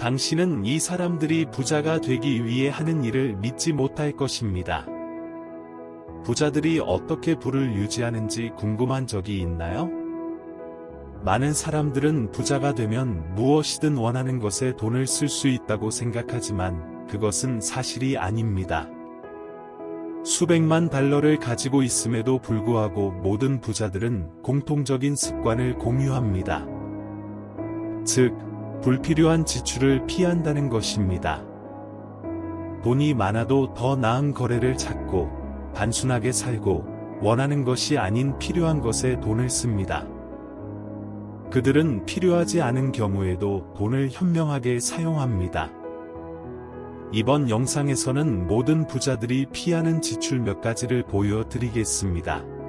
당신은 이 사람들이 부자가 되기 위해 하는 일을 믿지 못할 것입니다. 부자들이 어떻게 부를 유지하는지 궁금한 적이 있나요? 많은 사람들은 부자가 되면 무엇이든 원하는 것에 돈을 쓸 수 있다고 생각하지만 그것은 사실이 아닙니다. 수백만 달러를 가지고 있음에도 불구하고 모든 부자들은 공통적인 습관을 공유합니다. 즉, 불필요한 지출을 피한다는 것입니다. 돈이 많아도 더 나은 거래를 찾고, 단순하게 살고, 원하는 것이 아닌 필요한 것에 돈을 씁니다. 그들은 필요하지 않은 경우에도 돈을 현명하게 사용합니다. 이번 영상에서는 모든 부자들이 피하는 지출 몇 가지를 보여드리겠습니다.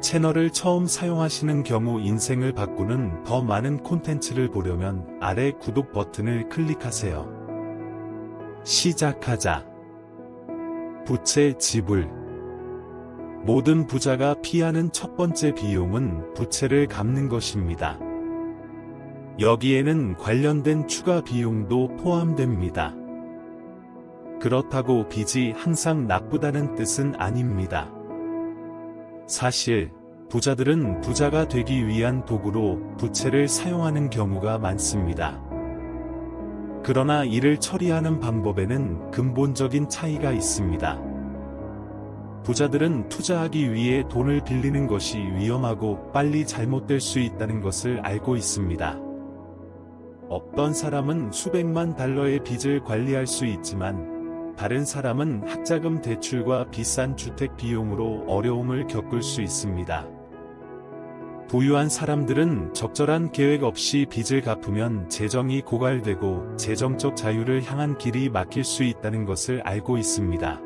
채널을 처음 사용하시는 경우 인생을 바꾸는 더 많은 콘텐츠를 보려면 아래 구독 버튼을 클릭하세요. 시작하자. 부채 지불. 모든 부자가 피하는 첫 번째 비용은 부채를 갚는 것입니다. 여기에는 관련된 추가 비용도 포함됩니다. 그렇다고 빚이 항상 나쁘다는 뜻은 아닙니다. 사실, 부자들은 부자가 되기 위한 도구로 부채를 사용하는 경우가 많습니다. 그러나 이를 처리하는 방법에는 근본적인 차이가 있습니다. 부자들은 투자하기 위해 돈을 빌리는 것이 위험하고 빨리 잘못될 수 있다는 것을 알고 있습니다. 어떤 사람은 수백만 달러의 빚을 관리할 수 있지만 다른 사람은 학자금 대출과 비싼 주택 비용으로 어려움을 겪을 수 있습니다. 부유한 사람들은 적절한 계획 없이 빚을 갚으면 재정이 고갈되고 재정적 자유를 향한 길이 막힐 수 있다는 것을 알고 있습니다.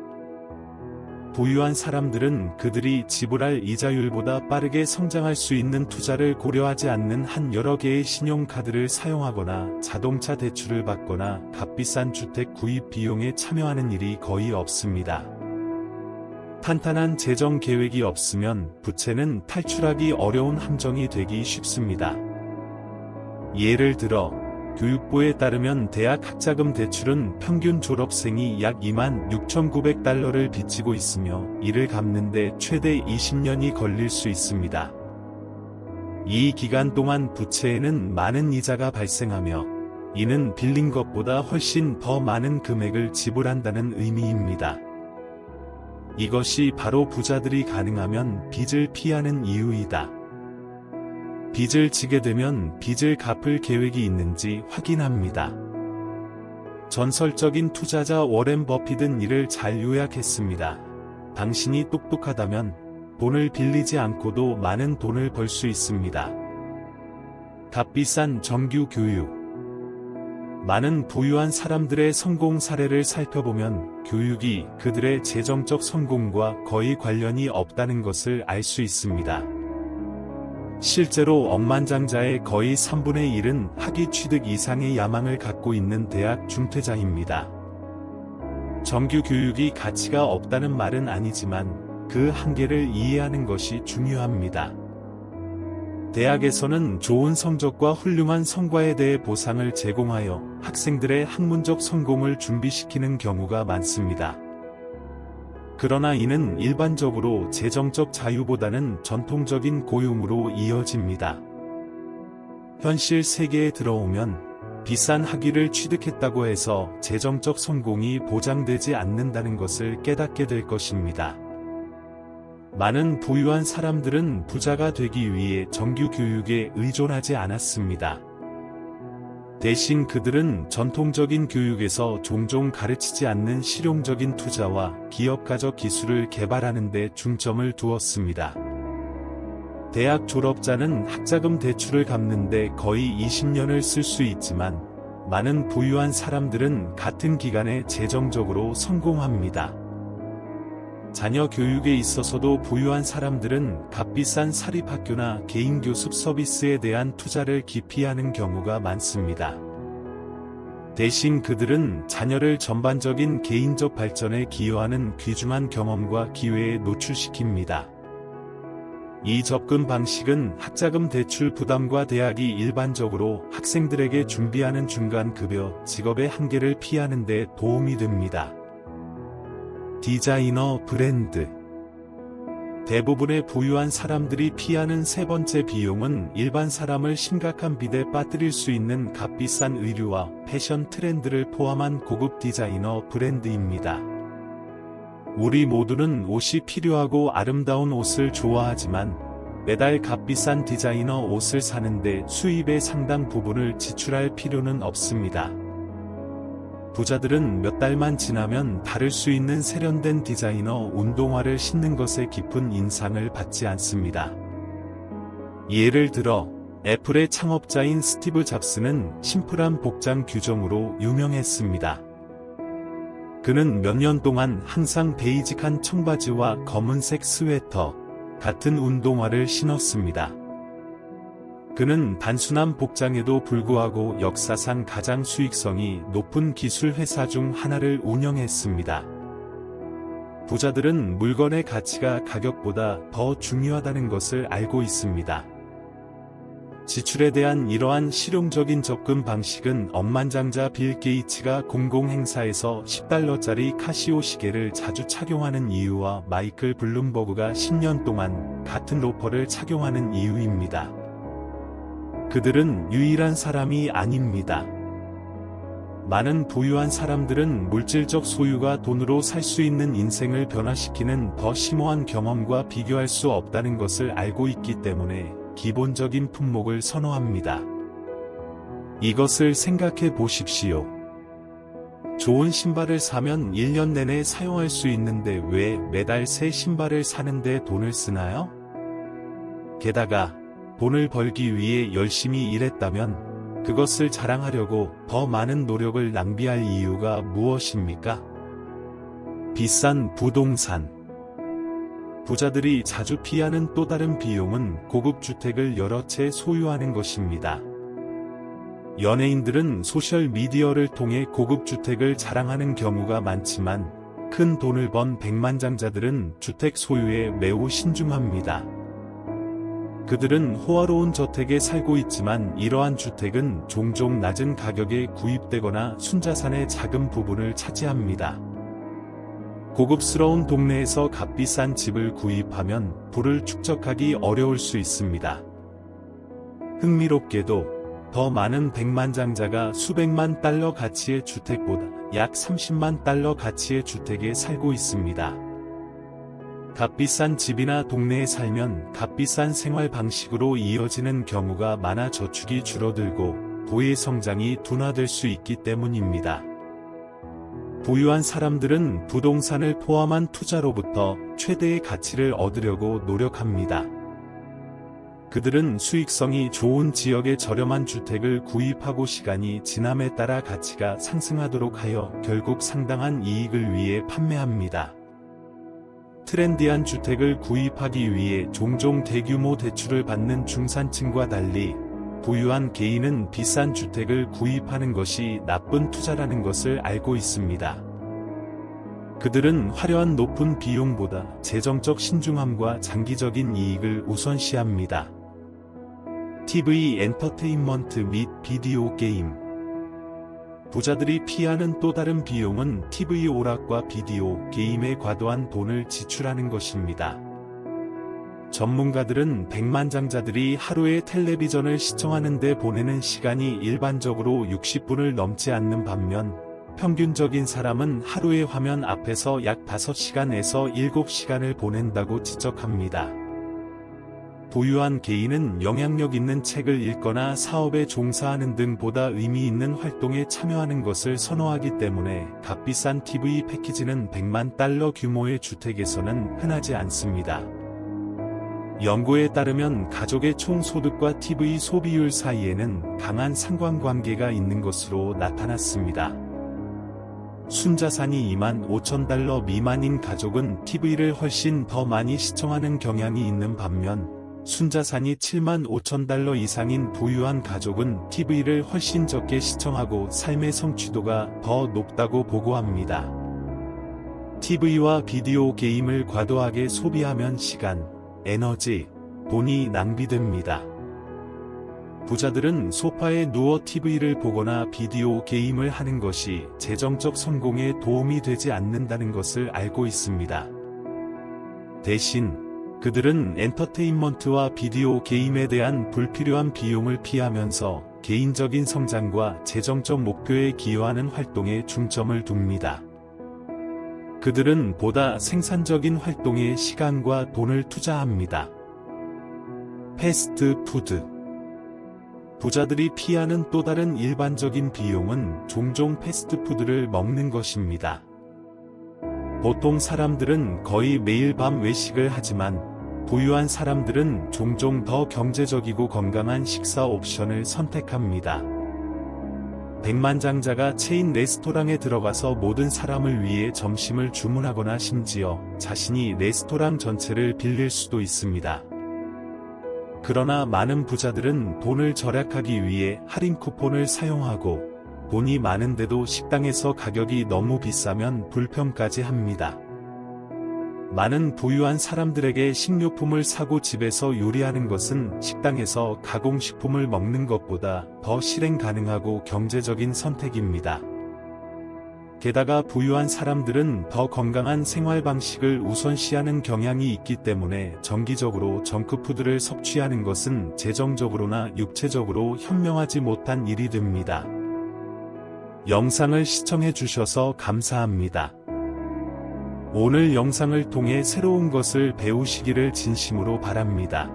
부유한 사람들은 그들이 지불할 이자율보다 빠르게 성장할 수 있는 투자를 고려하지 않는 한 여러 개의 신용카드를 사용하거나 자동차 대출을 받거나 값비싼 주택 구입 비용에 참여하는 일이 거의 없습니다. 탄탄한 재정 계획이 없으면 부채는 탈출하기 어려운 함정이 되기 쉽습니다. 예를 들어 교육부에 따르면 대학 학자금 대출은 평균 졸업생이 약 2만 6,900달러를 빚지고 있으며 이를 갚는데 최대 20년이 걸릴 수 있습니다. 이 기간 동안 부채에는 많은 이자가 발생하며 이는 빌린 것보다 훨씬 더 많은 금액을 지불한다는 의미입니다. 이것이 바로 부자들이 가능하면 빚을 피하는 이유이다. 빚을 지게 되면 빚을 갚을 계획이 있는지 확인합니다. 전설적인 투자자 워렌 버핏은 이를 잘 요약했습니다. 당신이 똑똑하다면 돈을 빌리지 않고도 많은 돈을 벌 수 있습니다. 값비싼 정규 교육 많은 부유한 사람들의 성공 사례를 살펴보면 교육이 그들의 재정적 성공과 거의 관련이 없다는 것을 알 수 있습니다. 실제로 억만장자의 거의 3분의 1은 학위 취득 이상의 야망을 갖고 있는 대학 중퇴자입니다. 정규 교육이 가치가 없다는 말은 아니지만 그 한계를 이해하는 것이 중요합니다. 대학에서는 좋은 성적과 훌륭한 성과에 대해 보상을 제공하여 학생들의 학문적 성공을 준비시키는 경우가 많습니다. 그러나 이는 일반적으로 재정적 자유보다는 전통적인 고용으로 이어집니다. 현실 세계에 들어오면 비싼 학위를 취득했다고 해서 재정적 성공이 보장되지 않는다는 것을 깨닫게 될 것입니다. 많은 부유한 사람들은 부자가 되기 위해 정규 교육에 의존하지 않았습니다. 대신 그들은 전통적인 교육에서 종종 가르치지 않는 실용적인 투자와 기업가적 기술을 개발하는 데 중점을 두었습니다. 대학 졸업자는 학자금 대출을 갚는데 거의 20년을 쓸 수 있지만 많은 부유한 사람들은 같은 기간에 재정적으로 성공합니다. 자녀 교육에 있어서도 부유한 사람들은 값비싼 사립학교나 개인 교습 서비스에 대한 투자를 기피하는 경우가 많습니다. 대신 그들은 자녀를 전반적인 개인적 발전에 기여하는 귀중한 경험과 기회에 노출시킵니다. 이 접근 방식은 학자금 대출 부담과 대학이 일반적으로 학생들에게 준비하는 중간 급여 직업의 한계를 피하는 데 도움이 됩니다. 디자이너 브랜드 대부분의 부유한 사람들이 피하는 세 번째 비용은 일반 사람을 심각한 빚에 빠뜨릴 수 있는 값비싼 의류와 패션 트렌드를 포함한 고급 디자이너 브랜드입니다. 우리 모두는 옷이 필요하고 아름다운 옷을 좋아하지만 매달 값비싼 디자이너 옷을 사는데 수입의 상당 부분을 지출할 필요는 없습니다. 부자들은 몇 달만 지나면 다를 수 있는 세련된 디자이너 운동화를 신는 것에 깊은 인상을 받지 않습니다. 예를 들어 애플의 창업자인 스티브 잡스는 심플한 복장 규정으로 유명했습니다. 그는 몇 년 동안 항상 베이직한 청바지와 검은색 스웨터, 같은 운동화를 신었습니다. 그는 단순한 복장에도 불구하고 역사상 가장 수익성이 높은 기술 회사 중 하나를 운영했습니다. 부자들은 물건의 가치가 가격보다 더 중요하다는 것을 알고 있습니다. 지출에 대한 이러한 실용적인 접근 방식은 억만장자 빌 게이츠가 공공행사에서 10달러짜리 카시오 시계를 자주 착용하는 이유와 마이클 블룸버그가 10년 동안 같은 로퍼를 착용하는 이유입니다. 그들은 유일한 사람이 아닙니다. 많은 부유한 사람들은 물질적 소유가 돈으로 살 수 있는 인생을 변화시키는 더 심오한 경험과 비교할 수 없다는 것을 알고 있기 때문에 기본적인 품목을 선호합니다. 이것을 생각해 보십시오. 좋은 신발을 사면 1년 내내 사용할 수 있는데 왜 매달 새 신발을 사는데 돈을 쓰나요? 게다가 돈을 벌기 위해 열심히 일했다면 그것을 자랑하려고 더 많은 노력을 낭비할 이유가 무엇입니까? 비싼 부동산 부자들이 자주 피하는 또 다른 비용은 고급 주택을 여러 채 소유하는 것입니다. 연예인들은 소셜 미디어를 통해 고급 주택을 자랑하는 경우가 많지만 큰 돈을 번 백만장자들은 주택 소유에 매우 신중합니다. 그들은 호화로운 저택에 살고 있지만 이러한 주택은 종종 낮은 가격에 구입되거나 순자산의 작은 부분을 차지합니다. 고급스러운 동네에서 값비싼 집을 구입하면 부를 축적하기 어려울 수 있습니다. 흥미롭게도 더 많은 백만장자가 수백만 달러 가치의 주택보다 약 30만 달러 가치의 주택에 살고 있습니다. 값비싼 집이나 동네에 살면 값비싼 생활 방식으로 이어지는 경우가 많아 저축이 줄어들고 부의 성장이 둔화될 수 있기 때문입니다. 부유한 사람들은 부동산을 포함한 투자로부터 최대의 가치를 얻으려고 노력합니다. 그들은 수익성이 좋은 지역의 저렴한 주택을 구입하고 시간이 지남에 따라 가치가 상승하도록 하여 결국 상당한 이익을 위해 판매합니다. 트렌디한 주택을 구입하기 위해 종종 대규모 대출을 받는 중산층과 달리 부유한 개인은 비싼 주택을 구입하는 것이 나쁜 투자라는 것을 알고 있습니다. 그들은 화려한 높은 비용보다 재정적 신중함과 장기적인 이익을 우선시합니다. TV 엔터테인먼트 및 비디오 게임 부자들이 피하는 또 다른 비용은 TV 오락과 비디오 게임에 과도한 돈을 지출하는 것입니다. 전문가들은 백만장자들이 하루에 텔레비전을 시청하는데 보내는 시간이 일반적으로 60분을 넘지 않는 반면 평균적인 사람은 하루에 화면 앞에서 약 5시간에서 7시간을 보낸다고 지적합니다. 부유한 개인은 영향력 있는 책을 읽거나 사업에 종사하는 등 보다 의미 있는 활동에 참여하는 것을 선호하기 때문에 값비싼 TV 패키지는 100만 달러 규모의 주택에서는 흔하지 않습니다. 연구에 따르면 가족의 총 소득과 TV 소비율 사이에는 강한 상관관계가 있는 것으로 나타났습니다. 순자산이 2만 5천 달러 미만인 가족은 TV를 훨씬 더 많이 시청하는 경향이 있는 반면 순자산이 7만 5천 달러 이상인 부유한 가족은 TV를 훨씬 적게 시청하고 삶의 성취도가 더 높다고 보고합니다. TV와 비디오 게임을 과도하게 소비하면 시간, 에너지, 돈이 낭비됩니다. 부자들은 소파에 누워 TV를 보거나 비디오 게임을 하는 것이 재정적 성공에 도움이 되지 않는다는 것을 알고 있습니다. 대신 그들은 엔터테인먼트와 비디오 게임에 대한 불필요한 비용을 피하면서 개인적인 성장과 재정적 목표에 기여하는 활동에 중점을 둡니다. 그들은 보다 생산적인 활동에 시간과 돈을 투자합니다. 패스트 푸드 부자들이 피하는 또 다른 일반적인 비용은 종종 패스트푸드를 먹는 것입니다. 보통 사람들은 거의 매일 밤 외식을 하지만 부유한 사람들은 종종 더 경제적이고 건강한 식사 옵션을 선택합니다. 백만장자가 체인 레스토랑에 들어가서 모든 사람을 위해 점심을 주문하거나 심지어 자신이 레스토랑 전체를 빌릴 수도 있습니다. 그러나 많은 부자들은 돈을 절약하기 위해 할인 쿠폰을 사용하고 돈이 많은데도 식당에서 가격이 너무 비싸면 불평까지 합니다. 많은 부유한 사람들에게 식료품을 사고 집에서 요리하는 것은 식당에서 가공식품을 먹는 것보다 더 실행 가능하고 경제적인 선택입니다. 게다가 부유한 사람들은 더 건강한 생활 방식을 우선시하는 경향이 있기 때문에 정기적으로 정크푸드를 섭취하는 것은 재정적으로나 육체적으로 현명하지 못한 일이 됩니다. 영상을 시청해 주셔서 감사합니다. 오늘 영상을 통해 새로운 것을 배우시기를 진심으로 바랍니다.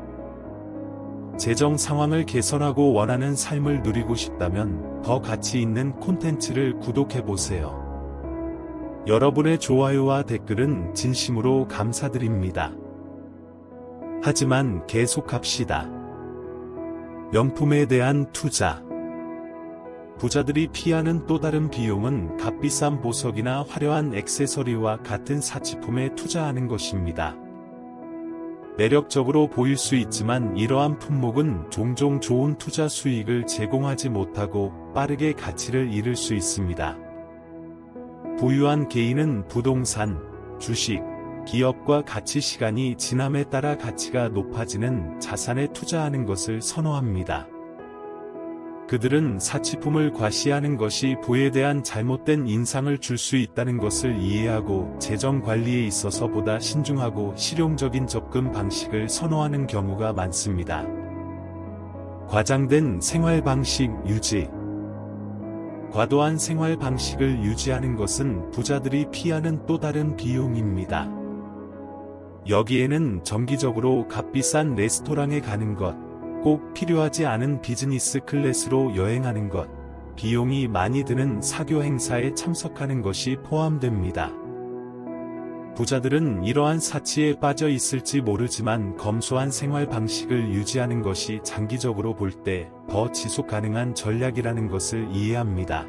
재정 상황을 개선하고 원하는 삶을 누리고 싶다면 더 가치 있는 콘텐츠를 구독해 보세요. 여러분의 좋아요와 댓글은 진심으로 감사드립니다. 하지만 계속합시다. 명품에 대한 투자. 부자들이 피하는 또 다른 비용은 값비싼 보석이나 화려한 액세서리와 같은 사치품에 투자하는 것입니다. 매력적으로 보일 수 있지만 이러한 품목은 종종 좋은 투자 수익을 제공하지 못하고 빠르게 가치를 잃을 수 있습니다. 부유한 개인은 부동산, 주식, 기업과 가치 시간이 지남에 따라 가치가 높아지는 자산에 투자하는 것을 선호합니다. 그들은 사치품을 과시하는 것이 부에 대한 잘못된 인상을 줄 수 있다는 것을 이해하고 재정 관리에 있어서 보다 신중하고 실용적인 접근 방식을 선호하는 경우가 많습니다. 과장된 생활 방식 유지 과도한 생활 방식을 유지하는 것은 부자들이 피하는 또 다른 비용입니다. 여기에는 정기적으로 값비싼 레스토랑에 가는 것, 꼭 필요하지 않은 비즈니스 클래스로 여행하는 것, 비용이 많이 드는 사교 행사에 참석하는 것이 포함됩니다. 부자들은 이러한 사치에 빠져 있을지 모르지만 검소한 생활 방식을 유지하는 것이 장기적으로 볼 때 더 지속 가능한 전략이라는 것을 이해합니다.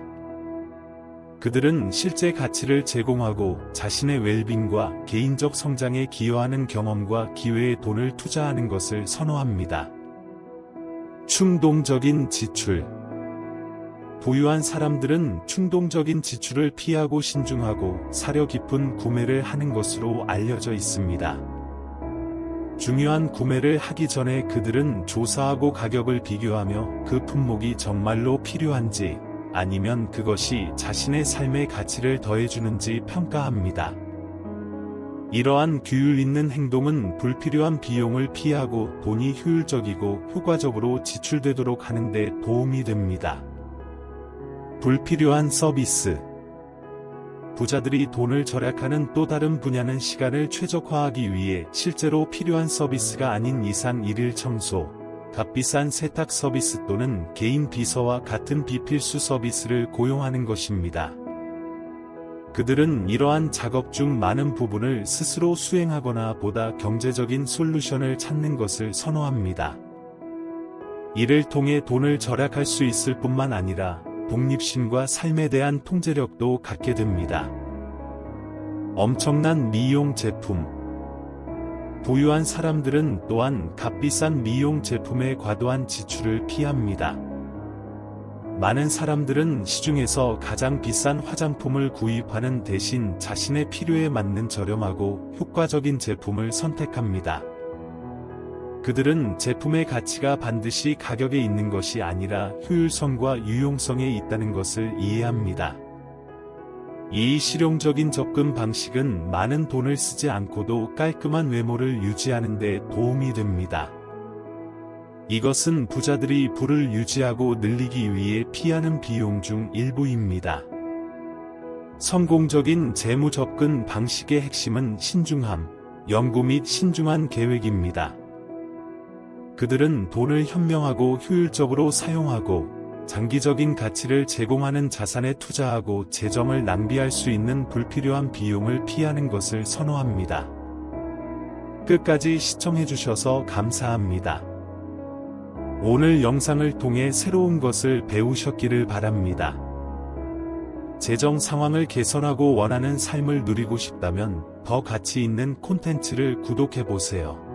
그들은 실제 가치를 제공하고 자신의 웰빙과 개인적 성장에 기여하는 경험과 기회에 돈을 투자하는 것을 선호합니다. 충동적인 지출 부유한 사람들은 충동적인 지출을 피하고 신중하고 사려 깊은 구매를 하는 것으로 알려져 있습니다. 중요한 구매를 하기 전에 그들은 조사하고 가격을 비교하며 그 품목이 정말로 필요한지 아니면 그것이 자신의 삶의 가치를 더해주는지 평가합니다. 이러한 규율 있는 행동은 불필요한 비용을 피하고 돈이 효율적이고 효과적으로 지출되도록 하는데 도움이 됩니다. 불필요한 서비스 부자들이 돈을 절약하는 또 다른 분야는 시간을 최적화하기 위해 실제로 필요한 서비스가 아닌 이상 일일 청소, 값비싼 세탁 서비스 또는 개인 비서와 같은 비필수 서비스를 고용하는 것입니다. 그들은 이러한 작업 중 많은 부분을 스스로 수행하거나 보다 경제적인 솔루션을 찾는 것을 선호합니다. 이를 통해 돈을 절약할 수 있을 뿐만 아니라 독립심과 삶에 대한 통제력도 갖게 됩니다. 엄청난 미용 제품 부유한 사람들은 또한 값비싼 미용 제품에 과도한 지출을 피합니다. 많은 사람들은 시중에서 가장 비싼 화장품을 구입하는 대신 자신의 필요에 맞는 저렴하고 효과적인 제품을 선택합니다. 그들은 제품의 가치가 반드시 가격에 있는 것이 아니라 효율성과 유용성에 있다는 것을 이해합니다. 이 실용적인 접근 방식은 많은 돈을 쓰지 않고도 깔끔한 외모를 유지하는 데 도움이 됩니다. 이것은 부자들이 부를 유지하고 늘리기 위해 피하는 비용 중 일부입니다. 성공적인 재무 접근 방식의 핵심은 신중함, 연구 및 신중한 계획입니다. 그들은 돈을 현명하고 효율적으로 사용하고 장기적인 가치를 제공하는 자산에 투자하고 재정을 낭비할 수 있는 불필요한 비용을 피하는 것을 선호합니다. 끝까지 시청해주셔서 감사합니다. 오늘 영상을 통해 새로운 것을 배우셨기를 바랍니다. 재정 상황을 개선하고 원하는 삶을 누리고 싶다면 더 가치 있는 콘텐츠를 구독해보세요.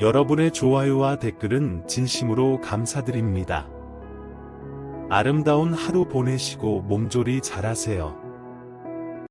여러분의 좋아요와 댓글은 진심으로 감사드립니다. 아름다운 하루 보내시고 몸조리 잘하세요.